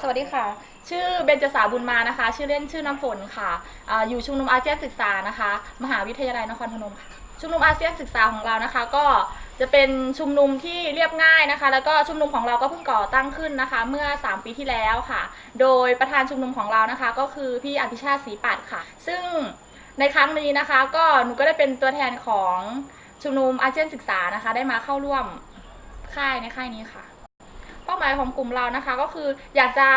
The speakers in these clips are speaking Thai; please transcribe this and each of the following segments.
สวัสดีค่ะ ชื่อเบญจสาบุญมานะคะ ชื่อเล่นชื่อน้ำฝนค่ะอาอยู่ชุมนุมอาเซียนศึกษานะคะ มหาวิทยาลัยนครพนมค่ะ ชุมนุมอาเซียนศึกษาของเรานะคะ ก็จะเป็นชุมนุมที่เรียบง่ายนะคะ แล้วก็ชุมนุมของเราก็เพิ่งก่อตั้งขึ้นนะคะ เมื่อ 3 ปีที่แล้วค่ะ โดยประธานชุมนุมของเรานะคะ ก็คือพี่อภิชาติศรีปัตย์ค่ะ ซึ่งในครั้งนี้นะคะ ก็หนูก็ได้เป็นตัวแทนของชุมนุมอาเซียนศึกษานะคะ ได้มาเข้าร่วมค่ายในค่ายนี้ค่ะ เป้าหมายของกลุ่มเรานะคะ ก็คืออยากจะ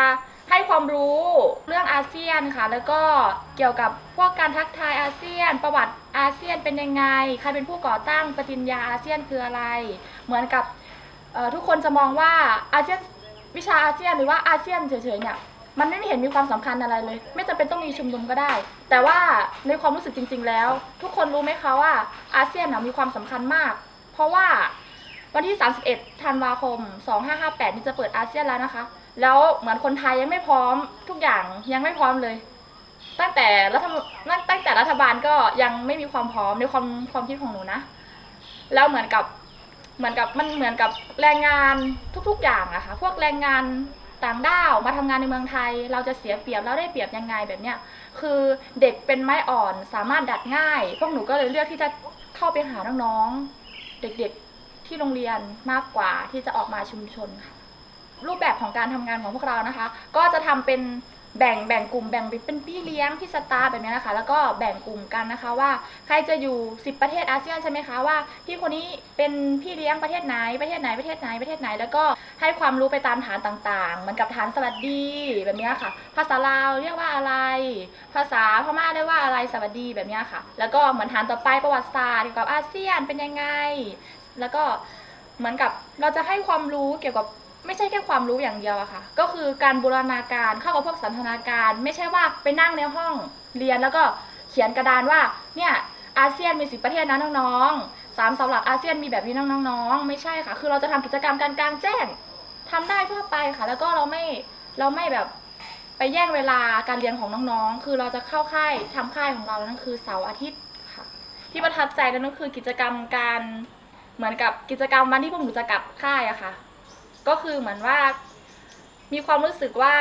ให้ความรู้เรื่องอาเซียนค่ะ แล้วก็เกี่ยวกับพวกการทักทายอาเซียน ประวัติอาเซียนเป็นยังไง ใครเป็นผู้ก่อตั้งปฏิญญาอาเซียนคืออะไร เหมือนกับทุกคนจะมองว่าอาเซียนวิชาอาเซียนหรือว่าอาเซียนเฉยๆเนี่ยมันไม่เห็นมีความสำคัญอะไรเลย ไม่จำเป็นต้องมีชุมนุมก็ได้ แต่ว่าในความรู้สึกจริง ๆ แล้ว ทุกคนรู้ไหมคะว่าอาเซียนน่ะมีความสำคัญมาก เพราะว่า วันที่ 31 ธันวาคม 2558 นี่จะเปิดอาเซียนแล้วนะคะ แล้วเหมือนคนไทยยังไม่พร้อมทุกอย่างยังไม่พร้อมเลย ตั้งแต่รัฐตั้งตั้งแต่รัฐบาลก็ยังไม่มีความพร้อมในความความคิดของหนูนะ แล้วเหมือนกับเหมือนกับมันเหมือนกับแรงงานทุกๆอย่างอะค่ะพวกแรงงานต่างด้าวมาทำงานในเมืองไทย เราจะเสียเปรียบแล้วได้เปรียบยังไงแบบเนี้ยคือเด็กเป็นไม้อ่อนสามารถดัดง่าย พวกหนูก็เลยเลือกที่จะเข้าไปหาน้องๆ เด็กๆ ที่โรงเรียนมากกว่าที่จะออกมาชุมชนค่ะรูปแบบของการทำงานของพวกเรานะคะ ก็จะทำเป็น แบ่งแบ่งกลุ่มแบ่งเป็นพี่เลี้ยงพี่สตาร์แบบนี้นะคะ แล้วก็แบ่งกลุ่มกันนะคะว่าใครจะอยู่ 10 ประเทศอาเซียนใช่ไหมคะว่าพี่คนนี้เป็นพี่เลี้ยงประเทศไหนประเทศไหนประเทศไหนประเทศไหน แล้วก็ให้ความรู้ไปตามฐานต่างๆ เหมือนกับฐานสวัสดีแบบนี้ค่ะ ภาษาลาวเรียกว่าอะไร ภาษาพม่าเรียกว่าอะไรสวัสดีแบบนี้ค่ะ แล้วก็เหมือนฐานต่อไปประวัติศาสตร์เกี่ยวกับอาเซียนเป็นยังไง แล้วก็เหมือนกับเราจะให้ความรู้เกี่ยวกับ ไม่ใช่แค่ความรู้อย่างเดียวอะค่ะ ก็คือการบูรณาการเข้ากับพวกสันทนาการ ไม่ใช่ว่าไปนั่งในห้องเรียนแล้วก็เขียนกระดานว่าเนี่ยอาเซียนมีสิบประเทศนะน้องๆสามเสาหลักอาเซียนมีแบบนี้น้องๆไม่ใช่ค่ะ คือเราจะทำกิจกรรมการกลางแจ้งทำได้ทั่วไปค่ะ แล้วก็เราไม่เราไม่แบบไปแย่งเวลาการเรียนของน้องๆ คือเราจะเข้าค่ายทำค่ายของเรานั่นคือเสาร์อาทิตย์ค่ะ ที่ประทับใจนั่นก็คือกิจกรรมการเหมือนกับกิจกรรมวันที่พวกหนูจะกลับค่ายอะค่ะ ก็คือเหมือนว่า มีความรู้สึกว่า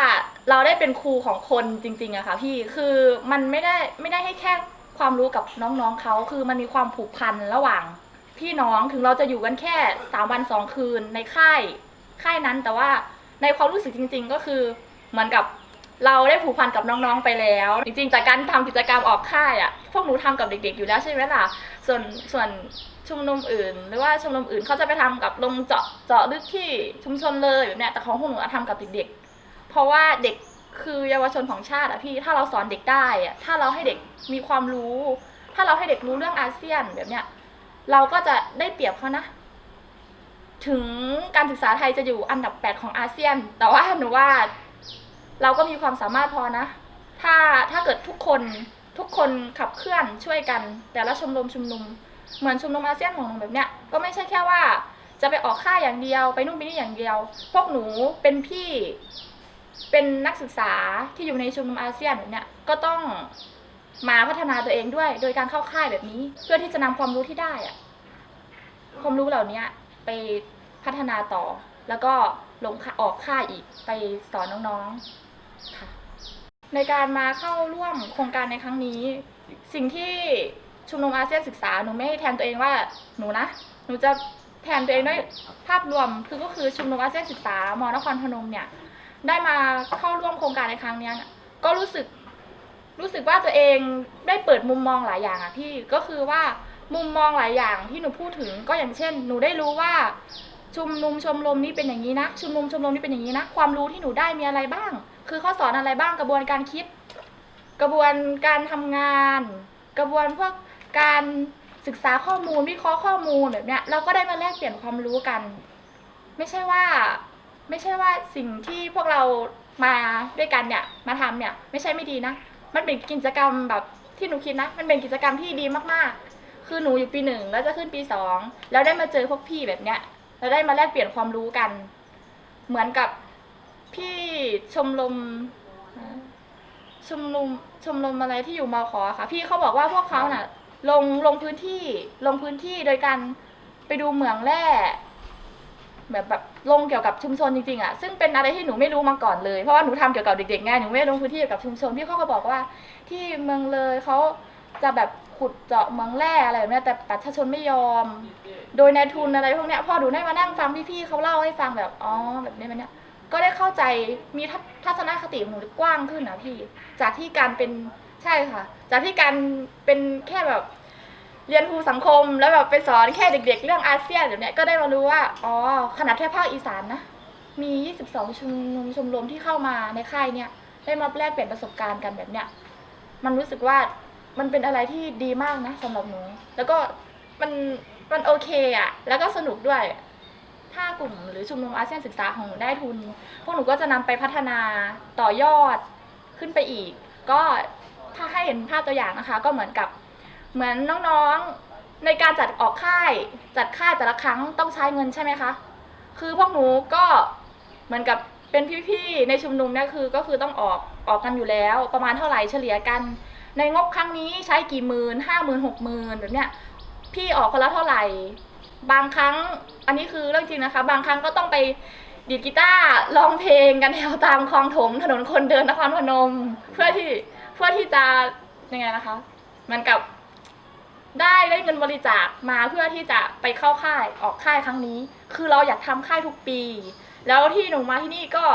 เราได้เป็นครูของคนจริงๆอะค่ะพี่คือมันไม่ได้ไม่ได้ให้แค่ความรู้กับน้องๆเขาคือมันมีความผูกพันระหว่างพี่น้องถึงเราจะอยู่กันแค่สามวันสองคืนในค่ายค่ายนั้น แต่ว่าในความรู้สึกจริง ๆ ก็คือเหมือนกับเราได้ผูกพันกับน้องๆไปแล้ว จริงๆ จากการทำกิจกรรมออกค่ายอะ พวกหนูทำกับเด็ก ๆ อยู่แล้วใช่ไหมล่ะ ส่วนส่วนชุมนุมอื่น หรือว่าชุมนุมอื่นเขาจะไปทำกับลงเจาะเจาะลึกที่ชุมชนเลยแบบเนี้ยแต่ของพวกหนูอะทำกับเด็กๆ เพราะว่าเด็กคือเยาวชนของชาติอะพี่ถ้าเราสอนเด็กได้อะถ้าเราให้เด็กมีความรู้ ถ้าเราให้เด็กรู้เรื่องอาเซียนแบบเนี้ยเราก็จะได้เปรียบเขานะ ถึงการศึกษาไทยจะอยู่อันดับแปดของอาเซียน แต่ว่าหนูว่าเราก็มีความสามารถพอนะ ถ้าถ้าเกิดทุกคน ทุกคนขับเคลื่อนช่วยกัน แต่ละชมรมชุมนุม เหมือนชุมนุมอาเซียนของหนูแบบเนี้ยก็ไม่ใช่แค่ว่าจะไปออกค่ายอย่างเดียวไปนู่นไปนี่อย่างเดียว พวกหนูเป็นพี่ เป็นนักศึกษาที่อยู่ในชุมนุมอาเซียนแบบเนี้ยก็ต้องมาพัฒนาตัวเองด้วย โดยการเข้าค่ายแบบนี้ เพื่อที่จะนำความรู้ที่ได้อะความรู้เหล่านี้ไปพัฒนาต่อ แล้วก็ลงค่าออกค่ายอีกไปสอนน้องๆค่ะ ในการมาเข้าร่วมโครงการในครั้งนี้ สิ่งที่ชุมนุมอาเซียนศึกษาหนูไม่แทนตัวเองว่าหนูนะหนูจะแทนตัวเองด้วยภาพรวมคือก็คือชุมนุมอาเซียนศึกษามนครพนมเนี่ยได้มาเข้าร่วมโครงการในครั้งนี้ก็รู้สึกรู้สึกว่าตัวเองได้เปิดมุมมองหลายอย่างอะพี่ก็คือว่ามุมมองหลายอย่างที่หนูพูดถึงก็อย่างเช่น หนูได้รู้ว่าชุมนุมชมรมนี้เป็นอย่างนี้นะชุมนุมชมรมนี้เป็นอย่างนี้นะความรู้ที่หนูได้มีอะไรบ้าง คือเขาสอนอะไรบ้างกระบวนการคิด กระบวนการทำงาน กระบวนพวกการศึกษาข้อมูลวิเคราะห์ข้อมูลแบบเนี้ยเราก็ได้มาแลกเปลี่ยนความรู้กัน ไม่ใช่ว่าไม่ใช่ว่าสิ่งที่พวกเรามาด้วยกันเนี่ยมาทำเนี่ยไม่ใช่ไม่ดีนะ มันเป็นกิจกรรมแบบที่หนูคิดนะ มันเป็นกิจกรรมที่ดีมากๆ คือหนูอยู่ปีหนึ่งแล้วจะขึ้นปีสองแล้วได้มาเจอพวกพี่แบบเนี้ยแล้วได้มาแลกเปลี่ยนความรู้กัน เหมือนกับ พี่ชมรมชมรมชมรมอะไรที่อยู่มอขอค่ะ พี่เขาบอกว่าพวกเขาน่ะ ลงลงพื้นที่ลงพื้นที่โดยการไปดูเหมืองแร่แบบแบบลงเกี่ยวกับชุมชนจริงๆอะซึ่งเป็นอะไรที่หนูไม่รู้มาก่อนเลยเพราะว่าหนูทำเกี่ยวกับเด็กๆไงหนูไม่ได้ลงพื้นที่เกี่ยวกับชุมชนพี่เขาก็บอกว่า ที่เมืองเลยเขาจะแบบขุดเจาะเมืองแร่อะไรแบบนี้แต่ประชาชนไม่ยอม โดยนายทุนอะไรพวกเนี้ยพอหนูได้มานั่งฟังพี่ๆเขาเล่าให้ฟังแบบอ๋อแบบนี้แบบเนี้ย ก็ได้เข้าใจมีทัศนคติของหนูกว้างขึ้นนะพี่ จากที่การเป็นใช่ค่ะ จากที่การเป็นแค่แบบเรียนครูสังคม แล้วแบบไปสอนแค่เด็ก ๆ เรื่องอาเซียนแบบเนี้ยก็ได้มารู้ว่าอ๋อขนาดแค่ภาคอีสานนะ มี 22 ชุมนุมชมรมที่เข้ามาในค่ายเนี่ยได้มาแลกเปลี่ยนประสบการณ์กันแบบเนี้ยมันรู้สึกว่ามันเป็นอะไรที่ดีมากนะสำหรับหนู แล้วก็มันมันโอเคอะ แล้วก็สนุกด้วย ถ้ากลุ่มหรือชุมนุมอาเซียนศึกษาของหนูได้ทุน พวกหนูก็จะนำไปพัฒนาต่อยอดขึ้นไปอีก ก็ถ้าให้เห็นภาพตัวอย่างนะคะ ก็เหมือนกับเหมือนน้องๆในการจัดออกค่าย จัดค่ายแต่ละครั้งต้องใช้เงินใช่ไหมคะ คือพวกหนูก็เหมือนกับเป็นพี่ๆในชุมนุมเนี่ยคือก็คือต้องออกออกกันอยู่แล้ว ประมาณเท่าไหร่เฉลี่ยกัน ในงบครั้งนี้ใช้กี่หมื่นห้าหมื่นหกหมื่นแบบเนี้ยพี่ออกคนละเท่าไหร่ บางครั้งอันนี้คือเรื่องจริงนะคะ บางครั้งก็ต้องไปดีดกีตาร์ร้องเพลงกันแถวตามคลองถมถนนคนเดินนครพนม เพื่อที่เพื่อที่จะยังไงนะคะเหมือนกับได้ได้เงินบริจาคมาเพื่อที่จะไปเข้าค่ายออกค่ายครั้งนี้ คือเราอยากทำค่ายทุกปี แล้วที่หนูมาที่นี่ก็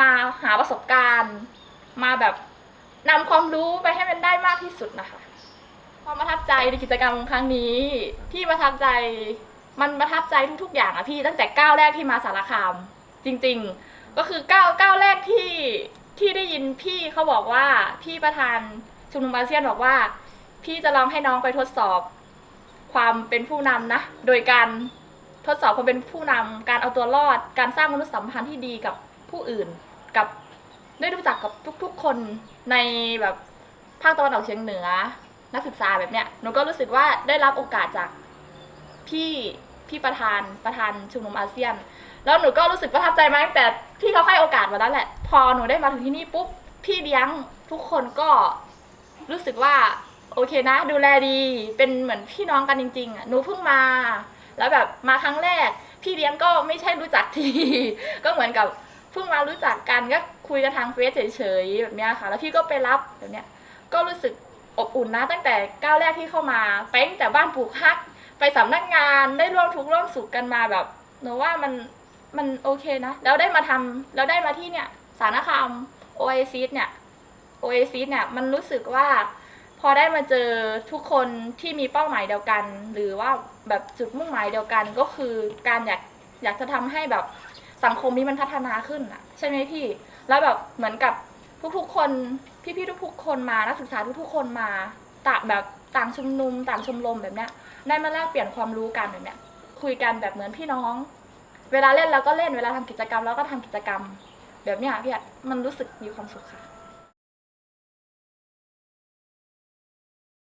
มาหาประสบการณ์ มาแบบนำความรู้ไปให้มันได้มากที่สุดนะคะ ความประทับใจในกิจกรรมครั้งนี้ที่ประทับใจมันประทับใจทุกๆอย่างอะพี่ตั้งแต่ก้าวแรกที่มาสารคาม จริงๆ ก็คือก้าวก้าวแรกที่ที่ได้ยินพี่เขาบอกว่าพี่ประธานชุมนุมอาเซียนบอกว่า พี่จะลองให้น้องไปทดสอบ ความเป็นผู้นำนะ โดยการทดสอบความเป็นผู้นำการเอาตัวรอด การสร้างมนุษยสัมพันธ์ที่ดีกับผู้อื่นกับได้รู้จักกับทุกๆคนในแบบภาคตะวันออกเฉียงเหนือ นักศึกษาแบบเนี้ยหนูก็รู้สึกว่าได้รับโอกาสจากพี่พี่ประธานประธานชุมนุมอาเซียน แล้วหนูก็รู้สึกประทับใจมากแต่ที่เขาให้โอกาสมาแล้วแหละ พอหนูได้มาถึงที่นี่ปุ๊บพี่เลี้ยงทุกคนก็รู้สึกว่าโอเคนะ ดูแลดีเป็นเหมือนพี่น้องกันจริงๆอะหนูเพิ่งมา แล้วแบบมาครั้งแรก พี่เลี้ยงก็ไม่ใช่รู้จักที ก็เหมือนกับเพิ่งมารู้จักกันก็คุยกันทางเฟซเฉยๆแบบเนี้ยค่ะ แล้วพี่ก็ไปรับแบบเนี้ยก็รู้สึก อบอุ่นนะตั้งแต่ก้าวแรกที่เข้ามาไปตั้งแต่บ้านปลูกฮัก ไปสำนักงานได้ร่วมทุกข์ร่วมสุขกันมาแบบหนูว่ามันมันโอเคนะแล้วได้มาทำแล้วได้มาที่เนี่ยสารคามโอเอซิสเนี่ยโอเอซิสเนี่ยมันรู้สึกว่าพอได้มาเจอทุกคนที่มีเป้าหมายเดียวกัน หรือว่าแบบจุดมุ่งหมายเดียวกันก็คือการอยากอยากจะทำให้แบบสังคมนี้มันพัฒนาขึ้นอะ ใช่ไหมพี่ แล้วแบบเหมือนกับทุกๆคน พี่ๆทุกๆคนมานักศึกษาทุกๆคนมาต่างแบบต่างชุมนุมต่างชมรมแบบเนี้ยได้มาแลกเปลี่ยนความรู้กันแบบเนี้ยคุยกันแบบเหมือนพี่น้อง เวลาเล่นเราก็เล่นเวลาทำกิจกรรมเราก็ทำกิจกรรม แบบเนี้ยพี่อะมันรู้สึกมีความสุขค่ะ